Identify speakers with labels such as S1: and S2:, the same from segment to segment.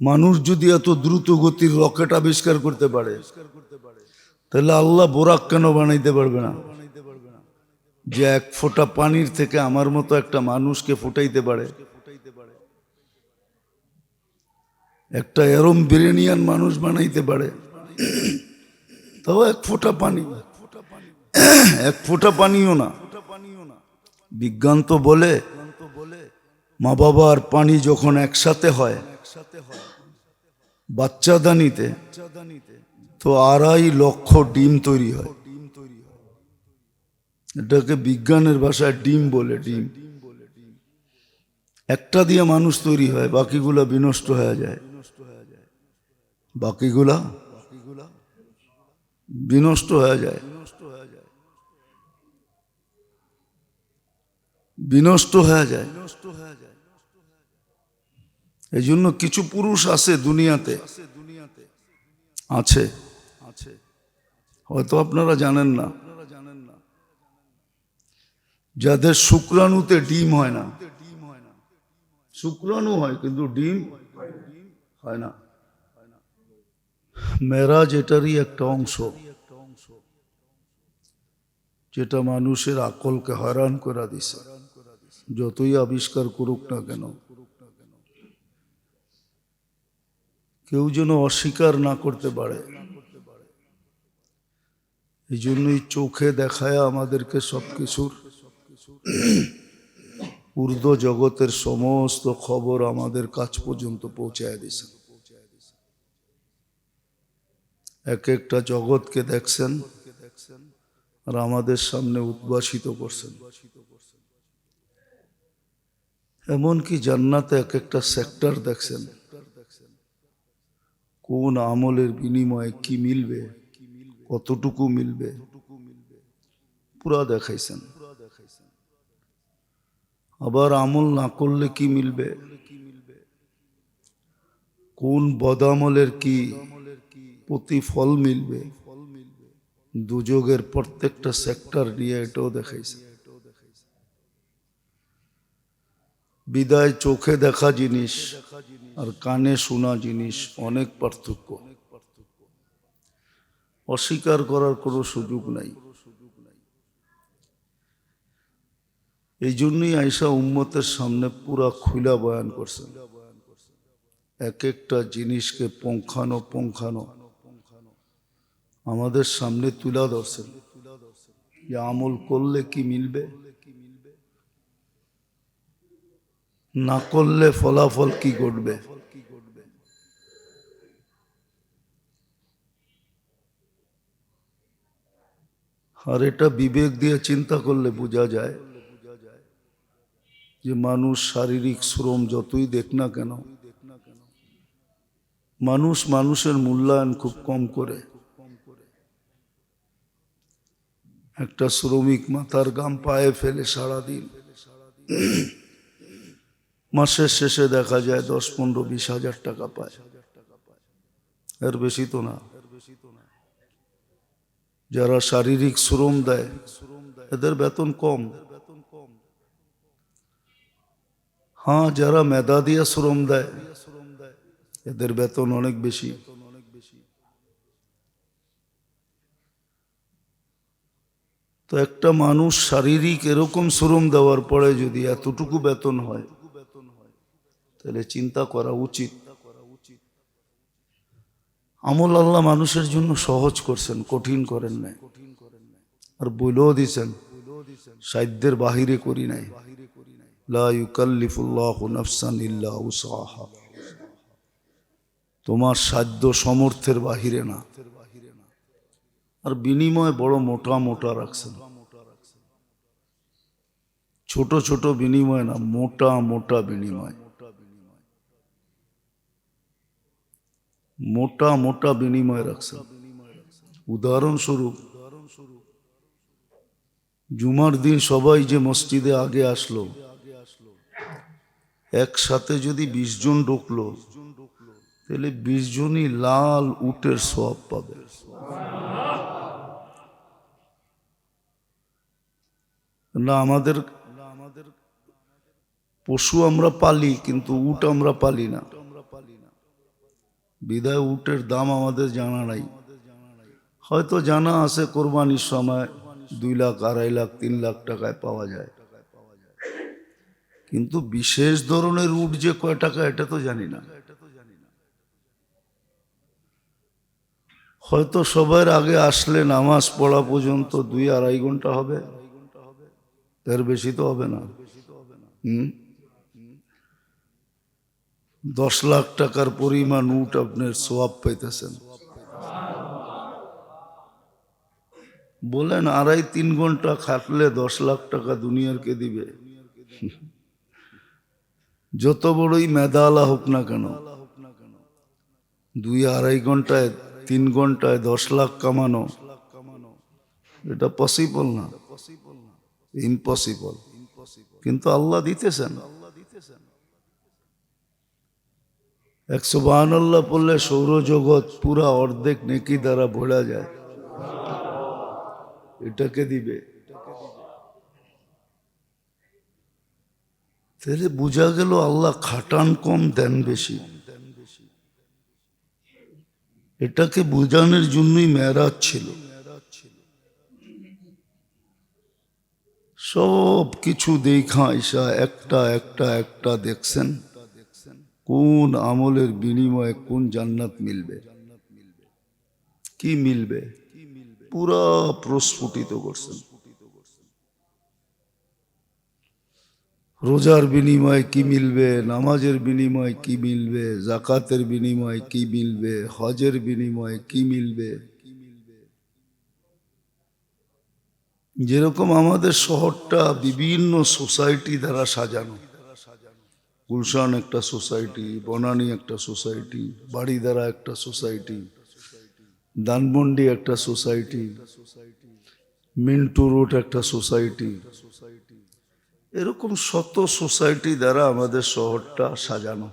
S1: মানুষ যদি এত দ্রুত গতির রকেট আবিষ্কার করতে পারে, তাহলে আল্লাহ বোরাক কেন বানাইতে পারবে না? যে এক ফোঁটা পানির থেকে আমার মতো একটা মানুষকে ফুটাইতে পারে। একটা এরম বিরেনিয়ান মানুষ বানাইতে পারে। তাও এক ফোঁটা পানি। এক ফোঁটা পানিও না। বিজ্ঞান তো বলে, মা বাবার পানি যখন একসাথে হয় একসাথে হয় বাচ্চাদানিতে তো আড়াই লক্ষ ডিম তৈরি হয়। এটাকে বিজ্ঞানের ভাষায় ডিম বলে, ডিম। একটা দিয়ে মানুষ তৈরি হয়, বাকিগুলা বিনষ্ট হয়ে যায়। বাকিগুলা বিনষ্ট হয়ে যায়। বিনষ্ট হয়ে যায়। এই জন্য কিছু পুরুষ আছে দুনিয়াতে, আছে, হয়তো আপনারা জানেন না। যাদের শুক্রাণুতে ডিম হয় না, শুক্রাণু হয় কিন্তু ডিম হয় না। মেরাজ এটারই একটা অংশ, যেটা মানুষের আকলকে হয়রান করে দিছে। যতই আবিষ্কার করুক না কেন কেউ যেন অস্বীকার না করতে পারে। এই জন্যই চোখে দেখায় আমাদেরকে সবকিছুর ঊর্ধ্ব জগতের সমস্ত খবর আমাদের কাছ পর্যন্ত পৌঁছায় দিয়েছেন। এক একটা জগৎকে দেখছেন আর আমাদের সামনে উদ্ভাসিত করছেন। এমনকি জান্নাতে এক একটা সেক্টর দেখছেন। কোন আমলের বিনিময়ে কি মিলবে? কতটুকু মিলবে? পুরা দেখাইছেন। আবার আমল না করলে কি মিলবে? কোন বদামলের কি প্রতিফল মিলবে? দুযোগের প্রত্যেকটা সেক্টর নিয়ে এটাও দেখাইছে বিদায় চোখে দেখা জিনিস আর কানে শোনা জিনিস অনেক পার্থক্য। অস্বীকার করার কোনো সুযোগ নাই। এই জন্যই আইসা উম্মতের সামনে পুরা খুলা বয়ান করছেন। এক একটা জিনিসকে পঙ্খানো পঙ্খানো আমাদের সামনে তুলা ধরছেন। আমল করলে কি মিলবে? না করলে ফলাফল কি ঘটবে? আর এটা বিবেক দিয়ে চিন্তা করলে বোঝা যায় যে মানুষ শারীরিক শ্রম যতই দেখ না কেন, মানুষ মানুষের মূল্যায়ন খুব কম করে। একটা শ্রমিক মাথার গাম পায়ে ফেলে সারাদিন। মাসের শেষে দেখা যায় দশ, পনেরো, বিশ হাজার টাকা পায়। এর বেশি তো না। যারা শারীরিক শ্রম দেয়, এদের বেতন কম। হ্যাঁ যারা মেধা দিয়ে শ্রম দেয়, এদের বেতন অনেক বেশি। তো একটা মানুষ শারীরিক এরকম শ্রম দেওয়ার পরে যদি এতটুকু বেতন হয় তাহলে চিন্তা করা উচিত। আমল আল্লাহ মানুষের জন্য সহজ করছেন, কঠিন করেন নাই। আর বলেও দিছেন, সাধ্যের বাহিরে করি নাই। তোমার সাধ্য সমর্থের বাহিরে না। আর বিনিময় বড় মোটা মোটা রাখছেন। ছোট ছোট বিনিময় না, মোটা মোটা বিনিময়। মোটা মোটা বিনিময় রাখছেন উদাহরণস্বরূপ, জুমার দিন সবাই যে মসজিদে আগে আসলো, একসাথে যদি বিশ জন ঢুকলো, তাহলে বিশ জনই লাল উটের সব পাবে। না, আমাদের, পশু আমরা পালি, কিন্তু উট আমরা পালি না। বিদায় উটের দাম আমাদের জানা নাই। হয়তো জানা আছে কোরবানির সময় দুই লাখ, আড়াই লাখ, তিন লাখ টাকায় পাওয়া যায়। কিন্তু বিশেষ ধরনের উট যে কয় টাকা, এটা তো জানি না। হয়তো সবার আগে আসলে নামাজ পড়া পর্যন্ত দুই আড়াই ঘণ্টা হবে। এর বেশি তো হবে না। হুম? দশ লাখ টাকার পরিমাণ উট আপনার সোয়াব পাইতেছেন। বলেন, আড়াই তিন ঘণ্টা খাটলে দশ লাখ টাকা দুনিয়ার কে দিবে? যত বড়ই মেদালা হোক না কেন, দুই আড়াই ঘন্টায়, তিন ঘন্টায় দশ লাখ কামানো, এটা পসিবল না? ইম্পসিবল কিন্তু আল্লাহ দিতেছেন। একশো বাহান আল্লাহ পড়লে সৌরজগৎ পুরা অর্ধেক নেকি দ্বারা ভোলা যায়। এটাকে দিবে। তাহলে বোঝা গেল আল্লাহ খাটান কম, দেন বেশি। এটাকে বোঝানোর জন্যই মেয়েরাজ ছিল। সব কিছু দেখা ঈশা একটা একটা একটা দেখছেন। কোন আমলের বিনিময়ে কোন জান্নাত মিলবে? কি মিলবে? পুরা প্রস্ফুটিত করছেন। রোজার বিনিময়ে কি মিলবে? নামাজের বিনিময়ে কি মিলবে? জাকাতের বিনিময়ে কি মিলবে? হজের বিনিময়ে কি মিলবে? যেরকম আমাদের শহরটা বিভিন্ন সোসাইটি দ্বারা সাজানো গুলশান একটা সোসাইটি, বনানী একটা সোসাইটি বাড়িদারা একটা সোসাইটি দানমন্ডি একটা সোসাইটি, মিন্টু রোড একটা সোসাইটি। এরকম শত সোসাইটি দ্বারা আমাদের শহরটা সাজানো।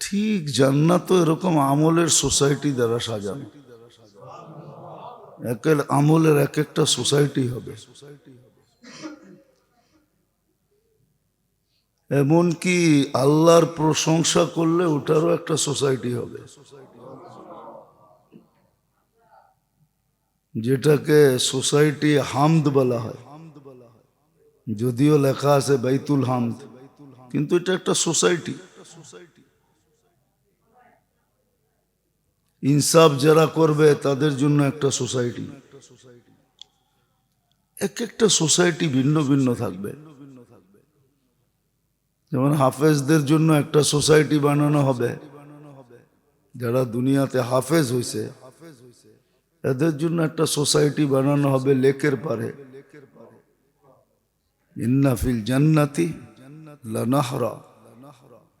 S1: ঠিক জান্নাত এরকম আমলের সোসাইটি দ্বারা সাজানো। এক আমলের এক একটা সোসাইটি হবে। এমনকি আল্লাহর প্রশংসা করলে ওটারও একটা সোসাইটি হবে। যেটাকে সোসাইটি হামদ বলা হয়। যদিও লেখা আছে বাইতুল হামদ, কিন্তু এটা একটা সোসাইটি। ইনসাফ যারা করবে, তাদের জন্য একটা সোসাইটি। এক একটা সোসাইটি ভিন্ন ভিন্ন থাকবে। যেমন হাফেজদের জন্য একটা সোসাইটি বানানো হবে, যারা দুনিয়াতে হাফেজ হয়েছে এদের জন্য একটা সোসাইটি বানানো হবে লেকের পারে ইন্নাফিল জান্নাতি লানাহরা,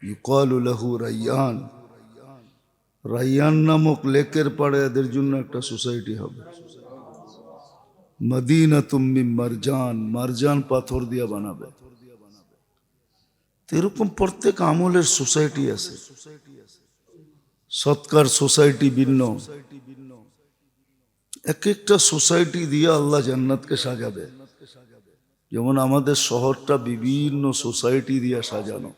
S1: ইউকালু লাহু রাইয়ান। রাইয়ান নামক লেকের পাড়ে এদের জন্য একটা সোসাইটি হবে। মদিনা তুমি মারজান মারজান পাথর দিয়া বানাবে। এরকম প্রত্যেক আমলের সোসাইটি আছে। সৎকার সোসাইটি ভিন্ন। এক একটা সোসাইটি দিয়ে আল্লাহ জান্নাতকে সাজাবে। যেমন আমাদের শহরটা বিভিন্ন সোসাইটি দিয়ে সাজানো।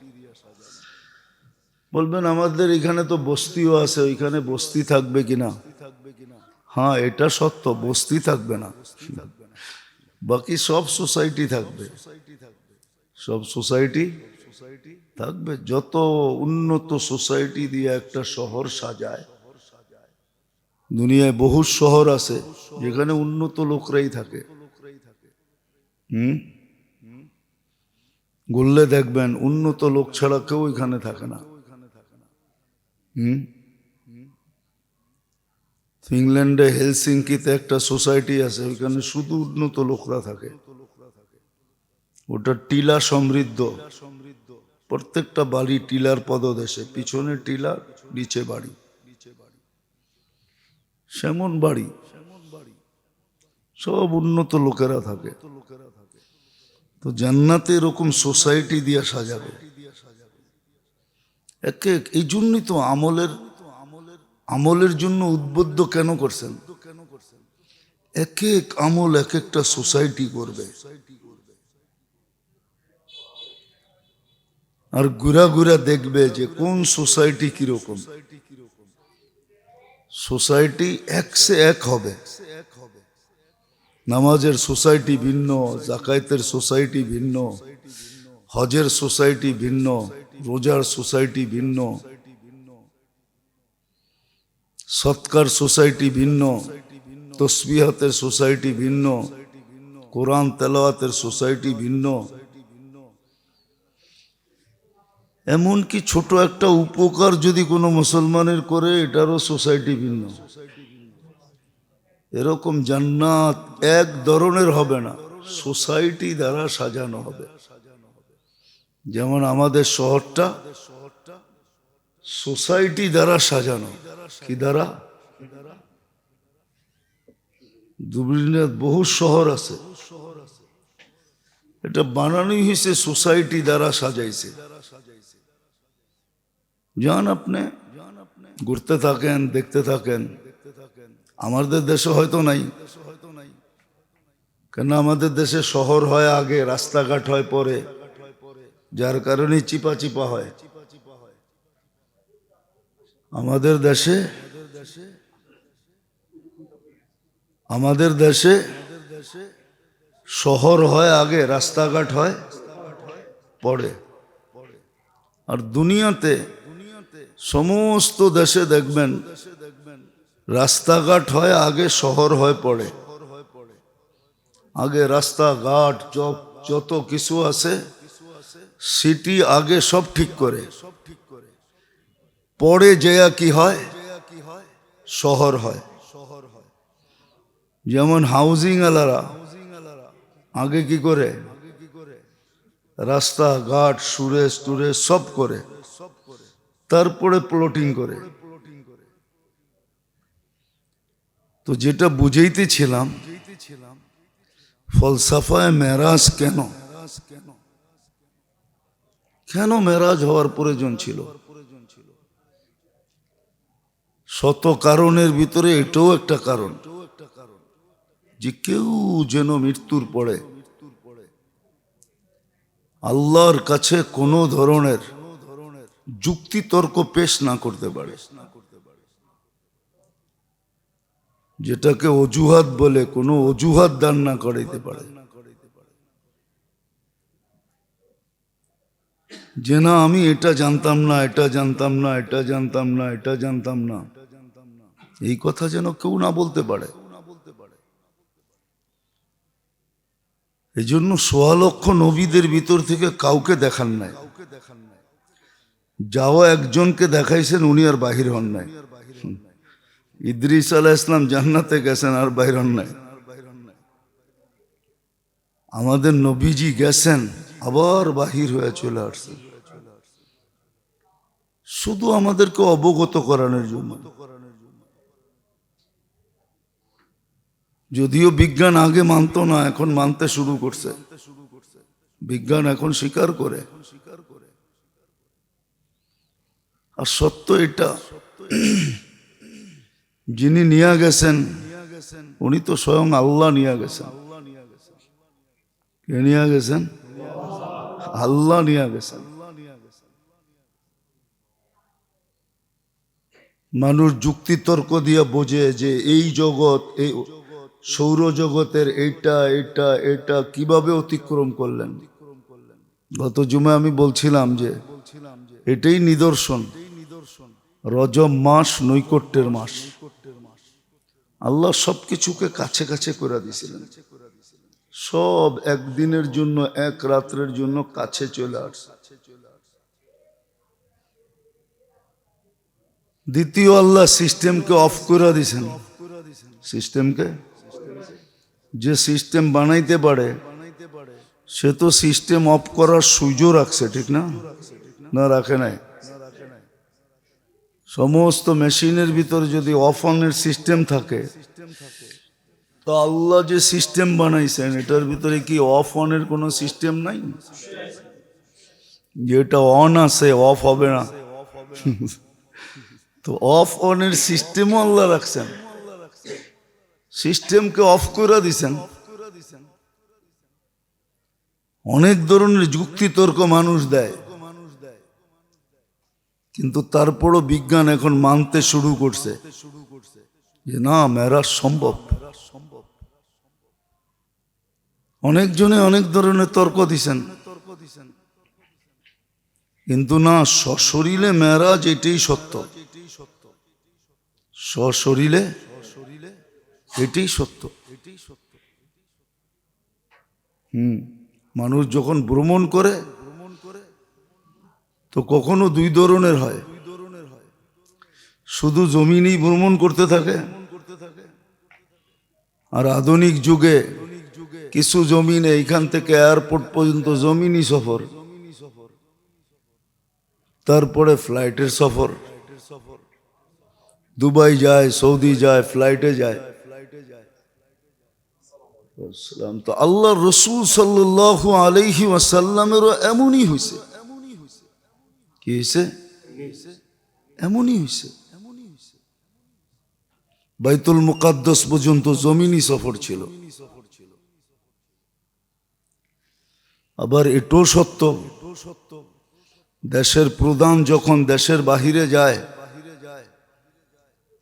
S1: বলবেন, আমাদের এখানে তো বস্তিও আছে, ওইখানে বস্তি থাকবে কিনা? হ্যাঁ এটা সত্য, বস্তি থাকবে না। বাকি সব সোসাইটি থাকবে। সব সোসাইটি থাকবে। যত উন্নত সোসাইটি দিয়ে একটা শহর সাজায়, দুনিয়ায় বহু শহর আছে যেখানে উন্নত লোকরাই থাকে। হুম? ঘুরলে দেখবেন উন্নত লোক ছাড়া কেউ এখানে থাকে না। হুম? ফিনল্যান্ডে হেলসিঙ্কিতে একটা সোসাইটি আছে, ওইখানে শুধু উন্নত লোকরা থাকে। ওটা টিলা সমৃদ্ধ। প্রত্যেকটা বাড়ি টিলার পদদেশে, পিছনে টিলা, নিচে বাড়ি। সেমন বাড়ি, সব উন্নত লোকেরা থাকে। তো জান্নাতে এরকম সোসাইটি দিয়ে সাজাবে। এক এক, এই জন্যই তো আমলের আমলের জন্য উদ্বুদ্ধ কেন করছেন? এক এক আমল এক একটা সোসাইটি করবে। আর ঘুরা ঘুরা দেখবে যে কোন সোসাইটি কীরকম। সোসাইটি এক সে এক হবে। নামাজের সোসাইটি ভিন্ন জাকায়েতের সোসাইটি ভিন্ন, হজের সোসাইটি ভিন্ন, রোজার সোসাইটি ভিন্ন, সৎকার সোসাইটি ভিন্ন, তসবিহাতের সোসাইটি ভিন্ন, কোরআন তেলাওয়াতের সোসাইটি ভিন্ন এমনকি ছোট একটা উপকার যদি কোনো মুসলমানের করে, এটারও সোসাইটি ভিন্ন। এরকম জান্নাত এক ধরনের হবে না, সোসাইটি দ্বারা সাজানো হবে। যেমন আমাদের শহরটা সোসাইটি দ্বারা সাজানো। কি দ্বারা? দুবরিনাথ বহু শহর আছে। এটা বানানোই হয়েছে সোসাইটি দ্বারা সাজাইছে। যান আপনি, ঘুরতে থাকেন, দেখতে থাকেন। আমাদের দেশে হয়তো নাই। কেন আমাদের দেশে শহর হয় আগে, রাস্তাঘাট হয় পরে, যার কারণে চিপা চিপা হয়। আমাদের দেশে আমাদের দেশে শহর হয় আগে, রাস্তাঘাট হয় পরে। আর দুনিয়াতে সমস্ত দেশে দেখবেন, রাস্তাঘাট হয় আগে শহর হয়ে পড়ে। আগে রাস্তাঘাট, যত কিছু আছে, সিটি আগে সব ঠিক করে। পরে যেয়া কি হয়, শহর হয়। যেমন হাউজিং আলারা আগে কি করে? রাস্তা ঘাট সুরেশ টুরেশ সব করে। তারপরে প্লটিং করে। তো যেটা বুঝাইতেছিলাম, ফলসাফায় মেরাজ কেন? কেন মেরাজ হওয়ার প্রয়োজন ছিল? শত কারণের ভিতরে এটাও একটা কারণ যে কেউ যেন মৃত্যুর পরে আল্লাহর কাছে কোনো ধরনের যুক্তি তর্ক পেশ না করতে পারে। যেটাকে অজুহাত বলে কোনো অজুহাত দান না করাইতে পারে। যে না, আমি এটা জানতাম না, এটা জানতাম না, এটা জানতাম না, এটা জানতাম না। এই কথা যেন কেউ না বলতে পারে। এই জন্য সোয়া লক্ষ নবীদের ভিতর থেকে কাউকে দেখান নাই। যাওয়া একজনকে দেখাইছেন, উনি আর বাহির হন নাই। ইদ্রিস আলাহ ইসলাম জান্নাতে গেছেন, আর বাহির হন নাই। আমাদের নবীজি গেছেন, আবার বাহির হয়ে চলে আসছেন শুধু আমাদেরকে অবগত করানোর জন্য। যদিও বিজ্ঞান আগে মানত না, এখন মানতে শুরু করছে। বিজ্ঞান এখন স্বীকার করে। আর সত্য এটা। যিনি নিয়ে গেছেন, উনি তো স্বয়ং আল্লাহ নিয়ে গেছেন। কে নিয়ে গেছেন? আল্লাহ নিয়ে গেছেন। মানুষ যুক্তি তর্ক দিয়ে বোঝে যে এই জগৎ, এই সৌরজগতের এইটা এটা এটা কীভাবে অতিক্রম করলেন? গত জুমে আমি বলছিলাম যে এটাই নিদর্শন। রজব মাস, নৈকট্যের মাস। আল্লাহ সবকিছুকে কাছে কাছে করে দিয়েছিলেন। সব একদিনের জন্য, এক রাত্রের জন্য কাছে চলে আসছে। দ্বিতীয় আল্লাহ সিস্টেমকে অফ করে দিয়েছেন। সিস্টেমকে? যে সিস্টেম বানাইতে পারে, সে তো সিস্টেম অফ করার সুযোগ রাখছে, ঠিক না? না, রাখে নাই। সমস্ত মেশিনের ভিতরে যদি অফ অনের সিস্টেম থাকে, তো আল্লাহ যে সিস্টেম বানাইছেন, এটার ভিতরে কি অফ অনের কোনো সিস্টেম নাই? যেটা অন আছে অফ হবে না। তো অফ অনের সিস্টেমও আল্লাহ রাখছেন। সিস্টেমকে অফ করে দিছেন। অনেক ধরনের যুক্তি তর্ক মানুষ দেয়। কিন্তু তারপরও বিজ্ঞান এখন মানতে শুরু করছে যে না, মেরাজ সম্ভব। অনেকজনে অনেক ধরনের তর্ক দিছেন। কিন্তু না, সশরীরে মেরাজ এটাই সত্য। সশরীরে এটাই সত্য। হুম, মানুষ যখন ভ্রমণ করে তো কখনো দুই ধরনের হয়। শুধু জমিনই ভ্রমণ করতে থাকে আর আধুনিক যুগে কিছু জমিনে এইখান থেকে এয়ারপোর্ট পর্যন্ত জমিনই সফর, তারপরে ফ্লাইটের সফর। দুবাই যায়, সৌদি যায়, ফ্লাইটে যায়। তো আল্লাহ রসুল সাল্লাহ আলহি ওয়াসাল্লামেরও এমনই হয়েছে কি হয়েছে এমনই হয়েছে বাইতুল মুকাদ্দাস পর্যন্ত জমিনই সফর ছিল আবার এটাও সত্য দেশের প্রধান যখন দেশের বাহিরে যায়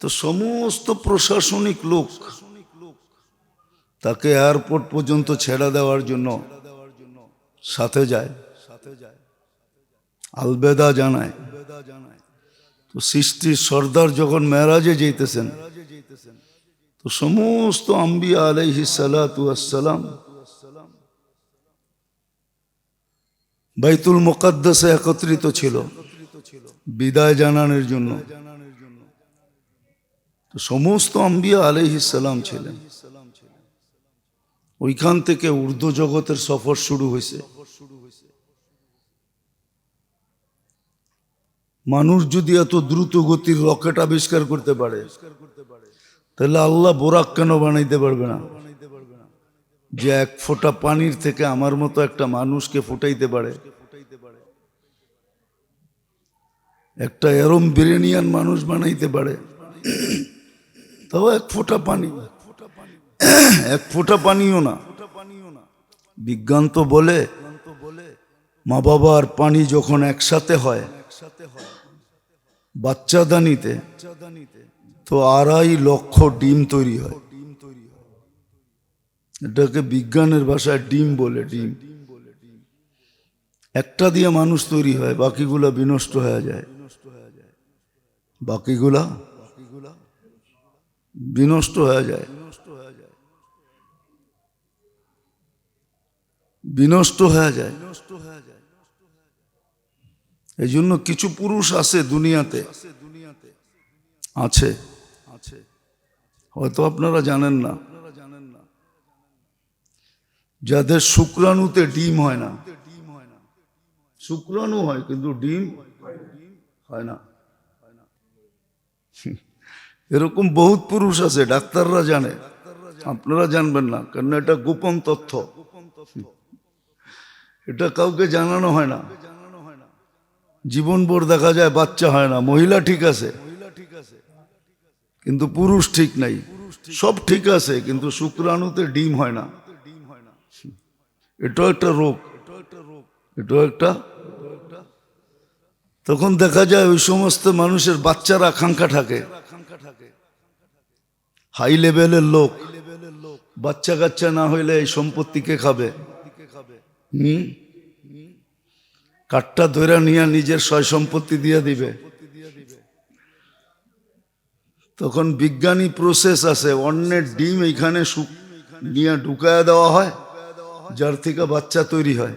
S1: তো সমস্ত প্রশাসনিক লোক তাকে এয়ারপোর্ট পর্যন্ত ছেড়ে দেওয়ার জন্য সাথে যায় সাথে যায় আলবেদা জানায়। তো সৃষ্টির সর্দার যখন মেরাজে যেতেছেন তো সমস্ত আম্বিয়া আলাইহি সালাম বাইতুল মোকাদ্দাসে একত্রিত ছিল, বিদায় জানানোর জন্য। সমস্ত আম্বিয়া আলাইহি সালাম ছিলেন। ওইখান থেকে উর্দু জগতের সফর শুরু হয়েছে মানুষ যদি এত দ্রুত গতির রকেট আবিষ্কার করতে পারে, তাহলে আল্লাহ বোরাক কেন বানাইতে পারবে না? যে এক ফোঁটা পানির থেকে আমার মতো একটা মানুষকে ফুটাইতে পারে। একটা এরম বিরেনিয়ান মানুষ বানাইতে পারে। তাও এক ফোঁটা পানি। এক ফোঁটা পানিও না। বিজ্ঞান তো বলে, মা বাবার পানি যখন একসাথে হয় বাচ্চা দানিতে তো আড়াই লক্ষ ডিম তৈরি হয়। এটাকে বিজ্ঞানের ভাষায় ডিম বলে, ডিম। একটা দিয়ে মানুষ তৈরি হয়, বাকিগুলা বিনষ্ট হয়ে যায়। বাকিগুলা বিনষ্ট হয়ে যায়। বিনষ্ট হয়ে যায়। এই জন্য কিছু পুরুষ আছে দুনিয়াতে, আছে। হয়তো আপনারা জানেন না। যাদের শুক্রাণুতে ডিম হয় না। শুক্রাণু হয়, কিন্তু ডিম হয় না। এরকম বহুত পুরুষ আছে, ডাক্তাররা জানে। আপনারা জানবেন না কারণ এটা গোপন তথ্য। এটা কাউকে জানানো হয় না। জীবনভর দেখা যায়, বাচ্চা হয় না। মহিলা ঠিক আছে। কিন্তু পুরুষ ঠিক নাই। সব ঠিক আছে, কিন্তু শুক্রাণুতে ডিম হয় না। এটাও একটা রোগ। এটাও একটা তখন দেখা যায় ওই সমস্ত মানুষের বাচ্চার আকাঙ্ক্ষা থাকে। হাই লেভেলের লোক। বাচ্চা কাচ্চা না হইলে এই সম্পত্তিকে খাবে। হুম? কাঠটা ধরে নিয়ে নিজের সয় সম্পত্তি দিয়ে দিবে। তখন বিজ্ঞানী প্রসেস আছে অন্যের ডিম এখানে নিয়ে ঢুকায় দেওয়া হয়, যার থেকে বাচ্চা তৈরি হয়।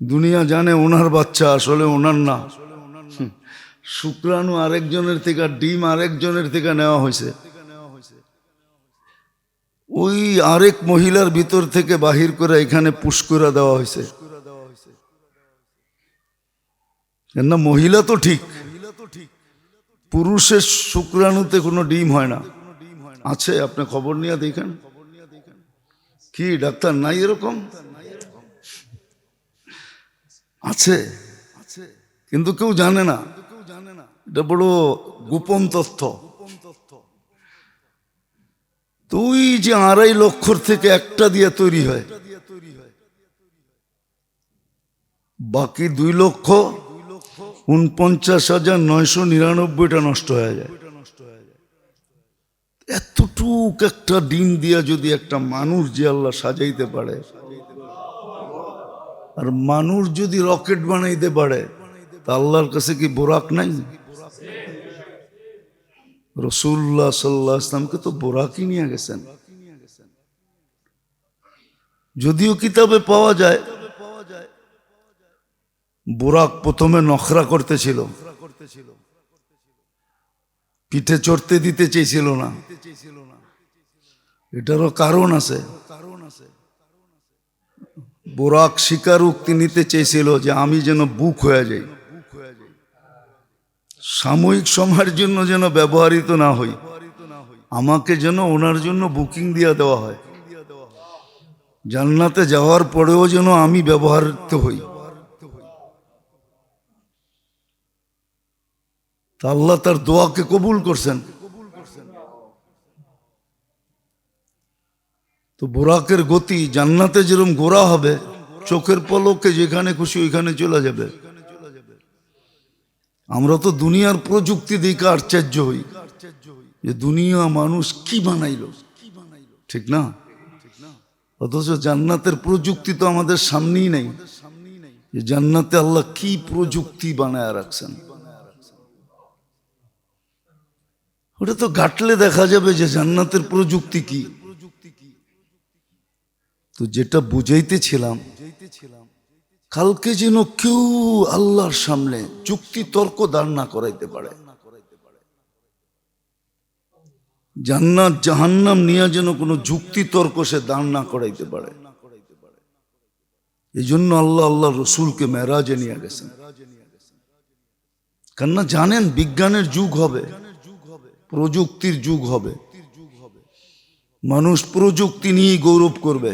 S1: দুনিয়া জানে ওনার বাচ্চা, আসলে ওনার না। শুক্রাণু আরেকজনের থেকে, ডিম আরেকজনের থেকে নেওয়া হয়েছে ওই আরেক মহিলার ভিতর থেকে বাহির করে এখানে পুশ করে দেওয়া হয়েছে না মহিলা তো ঠিক। পুরুষের শুক্রাণুতে কোনো ডিম হয় না। আছে, আপনি খবর নিয়ে দেখেন। কি, ডাক্তার নাই এরকম? আছে, কিন্তু কেউ জানে না। এটা বড় গোপন তথ্য। তুই যে আড়াই লক্ষর থেকে একটা দিয়ে তৈরি হয়। বাকি দুই লক্ষ উনপঞ্চাশ হাজার নয়শো নিরানব্বইটা নষ্ট হয়ে যায়। এতটুক একটা ডিম দিয়া যদি একটা মানুষ যে আল্লাহ সাজাইতে পারে, আর মানুষ যদি রকেট বানাইতে পারে, তা আল্লাহর কাছে কি বোরাক নাই? রসুল্লাহ সাল্লাহ ইসলামকে তো বোরাকই নিয়ে গেছেন। যদিও কিতাবে পাওয়া যায় বোরাক প্রথমে নখরা করতেছিল পিঠে চড়তে দিতে চেয়েছিল না। এটারও কারণ আছে। বোরাক শিকার স্বীকারোক্তি নিতে চেয়েছিল যে আমি যেন বুক হয়ে যাই। সাময়িক সময়ের জন্য যেন ব্যবহৃত না হই। আমাকে যেন ওনার জন্য বুকিং দিয়ে দেওয়া হয়। জান্নাতে যাওয়ার পরেও যেন আমি ব্যবহৃত হই। তা আল্লাহ তার দোয়াকে কবুল করছেন। তো বোরাকের গতি জান্নাতে যেরকম গোড়া হবে, চোখের পলকে যেখানে খুশি ওইখানে চলে যাবে। আমরা তো দুনিয়ার প্রযুক্তি দিকে আশ্চর্য হই যে দুনিয়া মানুষ কি বানাইলো। ঠিক না? অথচ জান্নাতের প্রযুক্তি তো আমাদের সামনেই নেই। যে জান্নাতে আল্লাহ কি প্রযুক্তি বানায় রাখছেন। ওটা তো ঘাটলে দেখা যাবে যে জান্নাতের প্রযুক্তি কি। তো যেটা বুঝাইতেছিলাম, কালকে যেন কেউ আল্লাহর সামনে যুক্তি তর্ক দাঁড় না করাইতে পারে। জান্নাত, জাহান্নাম নিয়ে যেন কোনো যুক্তি তর্ক সে দাঁড় না করাইতে পারে। এই জন্য আল্লাহ আল্লাহ রসুলকে মেরাজে নিয়ে গেছেন। কেননা জানেন বিজ্ঞানের যুগ হবে। প্রযুক্তির যুগ হবে। মানুষ প্রযুক্তি নিয়ে গৌরব করবে।